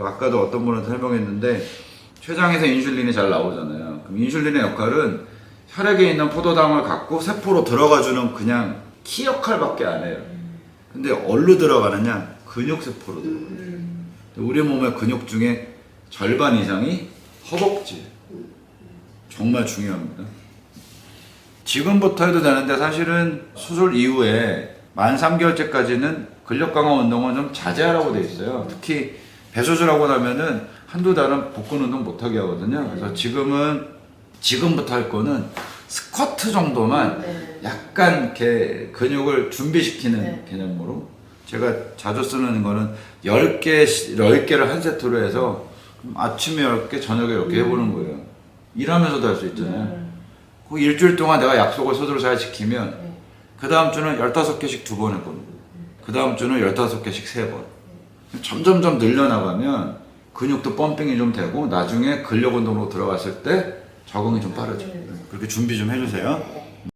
아까도 어떤 분한테 설명했는데 췌장에서 인슐린이 잘 나오잖아요. 그럼 인슐린의 역할은 혈액에 있는 포도당을 갖고 세포로 들어가주는 그냥 키 역할밖에 안 해요. 근데 어디로 들어가느냐? 근육 세포로 들어가요. 우리 몸의 근육 중에 절반 이상이 허벅지. 정말 중요합니다. 지금부터 해도 되는데 사실은 수술 이후에 만 3개월째까지는 근력 강화 운동은 좀 자제하라고 돼 있어요. 특히 배수술하고 나면은 한두 달은 복근 운동 못하게 하거든요. 그래서 지금은 지금부터 할 거는 스쿼트 정도만 네. 약간 이렇게 근육을 준비시키는 네. 개념으로 제가 자주 쓰는 거는 10개, 10개를 한 세트로 해서 아침에 10개, 저녁에 10개 해보는 거예요. 일하면서도 할 수 있잖아요. 그 일주일 동안 내가 약속을 서두로 잘 지키면 네. 그 다음 주는 15개씩 두 번 해보는 거예요. 그 다음 주는 15개씩 세 번. 점점점 늘려나가면 근육도 펌핑이 좀 되고 나중에 근력 운동으로 들어갔을 때 적응이 좀 빠르죠. 그렇게 준비 좀 해주세요.